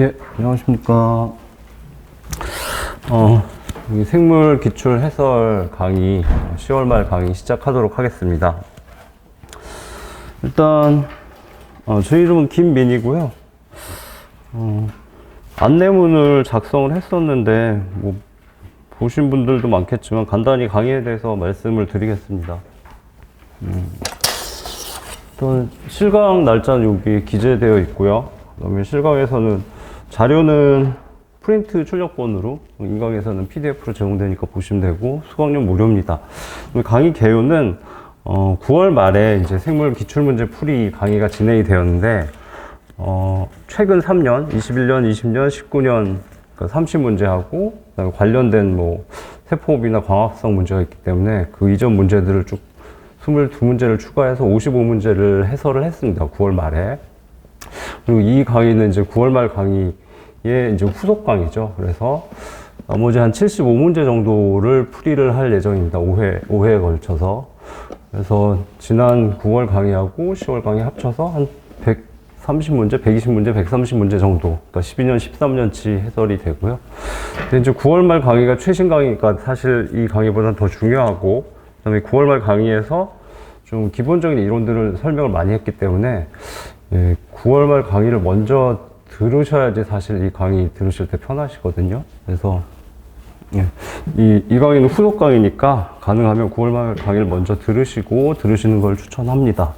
예, 안녕하십니까. 어, 여기 생물 기출 해설 강의, 10월 말 강의 시작하도록 하겠습니다. 일단, 어, 제 이름은 김민이고요. 어, 안내문을 작성을 했었는데, 뭐, 보신 분들도 많겠지만, 간단히 강의에 대해서 말씀을 드리겠습니다. 음, 일단, 실강 날짜는 여기 기재되어 있고요. 그 다음에 실강에서는 자료는 프린트 출력본으로 인강에서는 PDF로 제공되니까 보시면 되고 수강료 무료입니다. 강의 개요는 어, 9월 말에 이제 생물 기출문제 풀이 강의가 진행이 되었는데 어, 최근 3년, 21년, 20년, 19년 그 30문제하고 그다음에 관련된 뭐 세포흡이나 광합성 문제가 있기 때문에 그 이전 문제들을 쭉 22문제를 추가해서 55문제를 해설을 했습니다. 9월 말에. 그리고 이 강의는 이제 9월 말 강의의 이제 후속 강의죠. 그래서 나머지 한 75문제 정도를 풀이를 할 예정입니다. 5회, 5회에 걸쳐서. 그래서 지난 9월 강의하고 10월 강의 합쳐서 한 130문제, 120문제, 130문제 정도. 그러니까 12년, 13년치 해설이 되고요. 근데 이제 9월 말 강의가 최신 강의니까 사실 이 강의보다는 더 중요하고, 그 다음에 9월 말 강의에서 좀 기본적인 이론들을 설명을 많이 했기 때문에 예, 9월 말 강의를 먼저 들으셔야지 사실 이 강의 들으실 때 편하시거든요. 그래서 예, 이, 이 강의는 후속 강의니까 가능하면 9월 말 강의를 먼저 들으시고 들으시는 걸 추천합니다.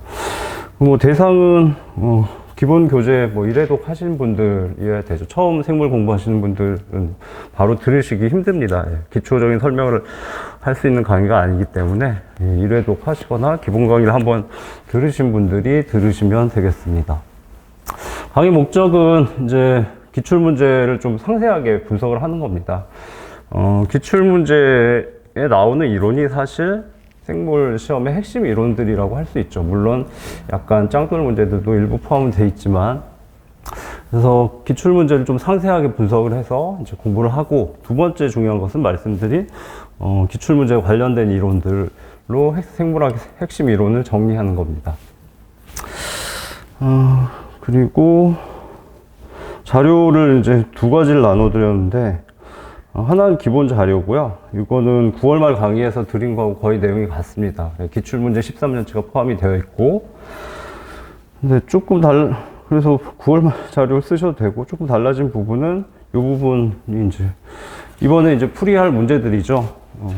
뭐 대상은 어, 기본 교재 뭐 일회독 하신 분들이어야 되죠. 처음 생물 공부하시는 분들은 바로 들으시기 힘듭니다. 예, 기초적인 설명을 할 수 있는 강의가 아니기 때문에 예, 일회독 하시거나 기본 강의를 한번 들으신 분들이 들으시면 되겠습니다. 강의 목적은 이제 기출 문제를 좀 상세하게 분석을 하는 겁니다. 어, 기출 문제에 나오는 이론이 사실 생물 시험의 핵심 이론들이라고 할 수 있죠. 물론 약간 짱돌 문제들도 일부 포함은 돼 있지만 그래서 기출 문제를 좀 상세하게 분석을 해서 이제 공부를 하고 두 번째 중요한 것은 말씀드린 어, 기출 문제와 관련된 이론들로 핵- 생물학의 핵심 이론을 정리하는 겁니다. 어, 그리고 자료를 이제 두 가지를 나눠드렸는데 어, 하나는 기본 자료고요. 이거는 9월 말 강의에서 드린 거하고 거의 내용이 같습니다. 예, 기출문제 13년치가 포함이 되어 있고 근데 조금 달 그래서 9월 말 자료를 쓰셔도 되고 조금 달라진 부분은 이 부분이 이제 이번에 이제 풀이할 문제들이죠. 어,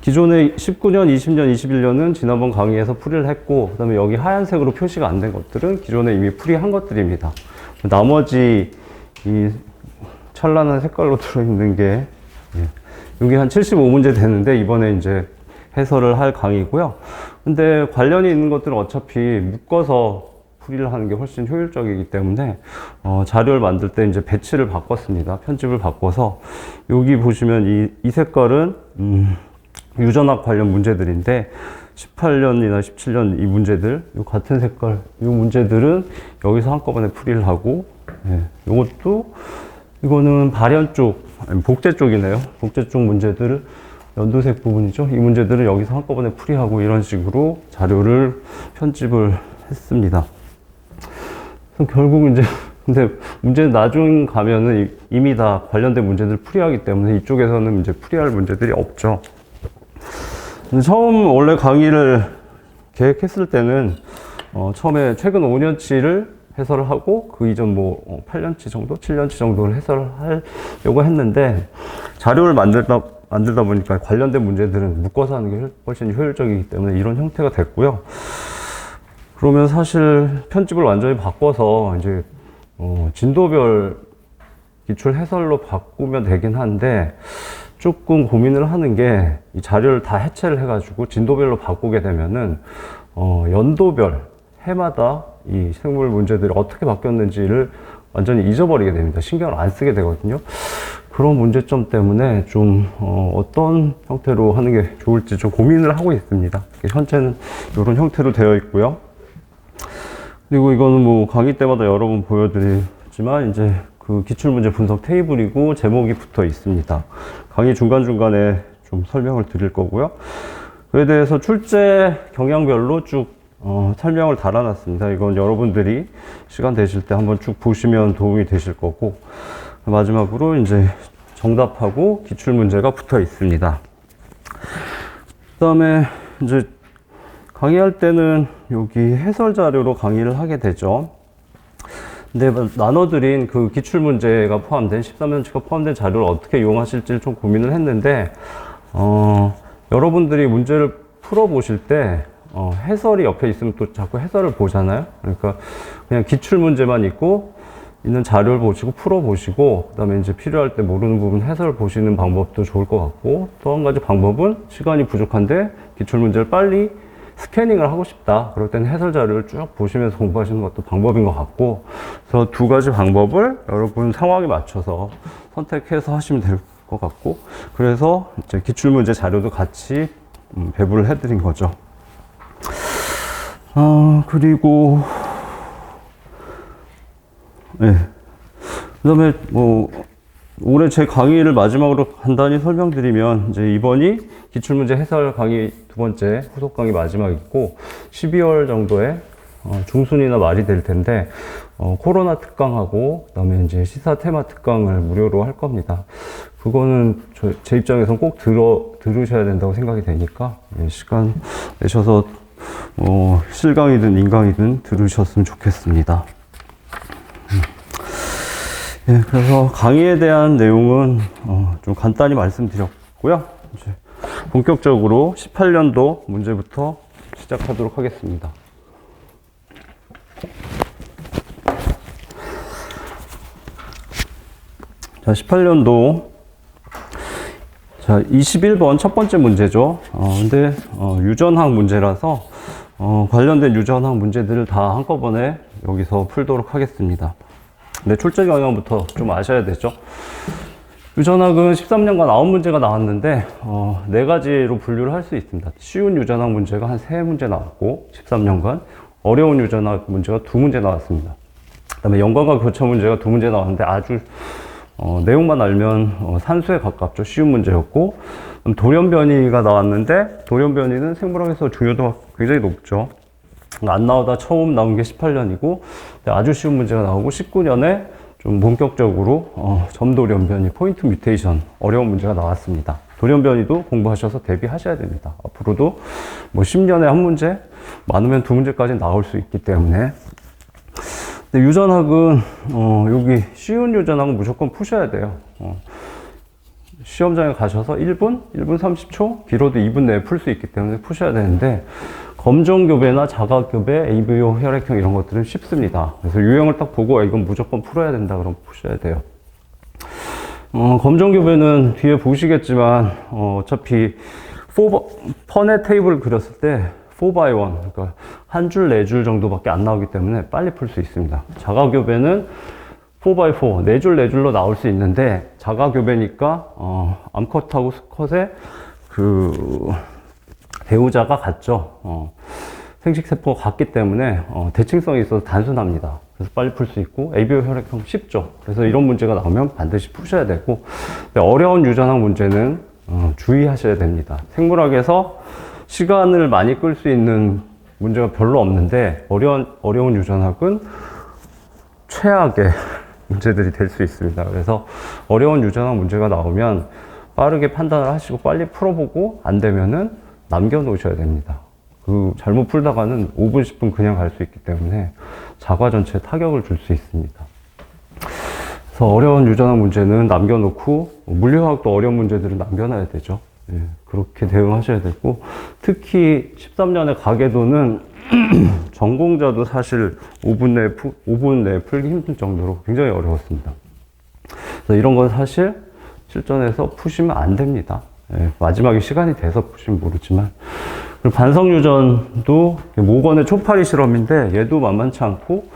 기존에 19년, 20년, 21년은 지난번 강의에서 풀이를 했고, 그 다음에 여기 하얀색으로 표시가 안 된 것들은 기존에 이미 풀이한 것들입니다. 나머지 이 찬란한 색깔로 들어있는 게, 예, 여기 한 75문제 되는데, 이번에 이제 해설을 할 강의고요. 근데 관련이 있는 것들은 어차피 묶어서 풀이를 하는 게 훨씬 효율적이기 때문에 어, 자료를 만들 때 이제 배치를 바꿨습니다. 편집을 바꿔서 여기 보시면 이, 이 색깔은 음, 유전학 관련 문제들인데 18년이나 17년 이 문제들 요 같은 색깔 이 문제들은 여기서 한꺼번에 풀이를 하고 예, 요것도 이거는 발현 쪽 복제 쪽이네요. 복제 쪽 문제들을 연두색 부분이죠. 이 문제들을 여기서 한꺼번에 풀이하고 이런 식으로 자료를 편집을 했습니다. 그래서 결국 이제 근데 문제는 나중 가면은 이- 이미 다 관련된 문제들 풀이하기 때문에 이쪽에서는 이제 풀이할 문제들이 없죠. 처음 원래 강의를 계획했을 때는 어, 처음에 최근 5년치를 해설을 하고 그 이전 뭐 어, 8년치 정도, 7년치 정도를 해설을 하려고 했는데 자료를 만들다 만들다 보니까 관련된 문제들은 묶어서 하는 게 훨- 훨씬 효율적이기 때문에 이런 형태가 됐고요. 그러면 사실 편집을 완전히 바꿔서 이제 어, 진도별 기출 해설로 바꾸면 되긴 한데 조금 고민을 하는 게 이 자료를 다 해체를 해가지고 진도별로 바꾸게 되면은 어, 연도별 해마다 이 생물 문제들이 어떻게 바뀌었는지를 완전히 잊어버리게 됩니다. 신경을 안 쓰게 되거든요. 그런 문제점 때문에 좀 어, 떤 형태로 하는 게 좋을지 좀 고민을 하고 있습니다. 현재는 이런 형태로 되어 있고요. 그리고 이거는 뭐 강의 때마다 여러 번 보여드리지만 이제 그 기출문제 분석 테이블이고 제목이 붙어 있습니다. 강의 중간중간에 좀 설명을 드릴 거고요. 그에 대해서 출제 경향별로 쭉 어, 설명을 달아놨습니다. 이건 여러분들이 시간 되실 때 한번 쭉 보시면 도움이 되실 거고 마지막으로 이제 정답하고 기출 문제가 붙어 있습니다. 그다음에 이제 강의할 때는 여기 해설 자료로 강의를 하게 되죠. 근데 나눠드린 그 기출 문제가 포함된 13년치가 포함된 자료를 어떻게 이용하실지 좀 고민을 했는데 어, 여러분들이 문제를 풀어보실 때 어, 해설이 옆에 있으면 또 자꾸 해설을 보잖아요. 그러니까 그냥 기출 문제만 있고 있는 자료를 보시고 풀어보시고 그다음에 이제 필요할 때 모르는 부분 해설 보시는 방법도 좋을 것 같고 또 한 가지 방법은 시간이 부족한데 기출 문제를 빨리 스캐닝을 하고 싶다. 그럴 때는 해설 자료를 쭉 보시면서 공부하시는 것도 방법인 것 같고 그래서 두 가지 방법을 여러분 상황에 맞춰서 선택해서 하시면 될 것 같고 그래서 이제 기출 문제 자료도 같이 음, 배부를 해드린 거죠. 아 그리고 네. 그 다음에 뭐 올해 제 강의를 마지막으로 간단히 설명드리면 이제 이번이 기출문제 해설 강의 두 번째 후속 강의 마지막이고 12월 정도에 어, 중순이나 말이 될 텐데 어, 코로나 특강하고 그 다음에 이제 시사 테마 특강을 무료로 할 겁니다. 그거는 저, 제 입장에선 꼭 들어 들으셔야 된다고 생각이 되니까 예, 시간 내셔서 뭐 실강이든 인강이든 들으셨으면 좋겠습니다. 예, 그래서 강의에 대한 내용은 어, 좀 간단히 말씀드렸고요. 이제 본격적으로 18년도 문제부터 시작하도록 하겠습니다. 자, 18년도 자, 21번 첫 번째 문제죠. 어, 근데 어, 유전학 문제라서 어, 관련된 유전학 문제들을 다 한꺼번에 여기서 풀도록 하겠습니다. 네, 출제 경향부터 좀 아셔야 되죠. 유전학은 13년간 9문제가 나왔는데, 어, 네 가지로 분류를 할 수 있습니다. 쉬운 유전학 문제가 한 3문제 나왔고, 13년간. 어려운 유전학 문제가 2문제 나왔습니다. 그 다음에 연관과 교차 문제가 2문제 나왔는데, 아주, 어, 내용만 알면 어, 산수에 가깝죠. 쉬운 문제였고, 돌연변이가 나왔는데, 돌연변이는 생물학에서 중요도가 굉장히 높죠. 안 나오다 처음 나온 게 18년이고 아주 쉬운 문제가 나오고 19년에 좀 본격적으로 어, 점돌연변이 포인트 뮤테이션 어려운 문제가 나왔습니다. 돌연변이도 공부하셔서 대비하셔야 됩니다. 앞으로도 뭐 10년에 한 문제, 많으면 두 문제까지 나올 수 있기 때문에 근데 유전학은 어, 여기 쉬운 유전학은 무조건 푸셔야 돼요. 어, 시험장에 가셔서 1분, 1분 30초, 길어도 2분 내에 풀 수 있기 때문에 푸셔야 되는데 검정교배나 자가교배, AVO 혈액형 이런 것들은 쉽습니다. 그래서 유형을 딱 보고 아, 이건 무조건 풀어야 된다 그럼 푸셔야 돼요. 어, 검정교배는 뒤에 보시겠지만 어, 차피 4, 펀의 테이블을 그렸을 때 4x1 그러니까 한 줄, 네 줄 정도밖에 안 나오기 때문에 빨리 풀 수 있습니다. 자가교배는 4x4, 네 줄, 네 줄로 나올 수 있는데 자가 교배니까 어, 암컷하고 수컷의 그 배우자가 같죠. 어, 생식세포가 같기 때문에 어, 대칭성이 있어서 단순합니다. 그래서 빨리 풀 수 있고 ABO 혈액형 쉽죠. 그래서 이런 문제가 나오면 반드시 푸셔야 되고 어려운 유전학 문제는 어, 주의하셔야 됩니다. 생물학에서 시간을 많이 끌 수 있는 문제가 별로 없는데 어려운 어려운 유전학은 최악의 문제들이 될 수 있습니다. 그래서 어려운 유전학 문제가 나오면 빠르게 판단을 하시고 빨리 풀어보고 안 되면은 남겨놓으셔야 됩니다. 그 잘못 풀다가는 5분, 10분 그냥 갈 수 있기 때문에 자과 전체에 타격을 줄 수 있습니다. 그래서 어려운 유전학 문제는 남겨놓고 물리화학도 어려운 문제들은 남겨놔야 되죠. 예, 그렇게 대응하셔야 되고 특히 13년의 가계도는 전공자도 사실 5분 내에, 푸, 5분 내에 풀기 힘들 정도로 굉장히 어려웠습니다. 그래서 이런 건 사실 실전에서 푸시면 안 됩니다. 예, 마지막에 시간이 돼서 푸시면 모르지만 반성유전도 모건의 초파리 실험인데 얘도 만만치 않고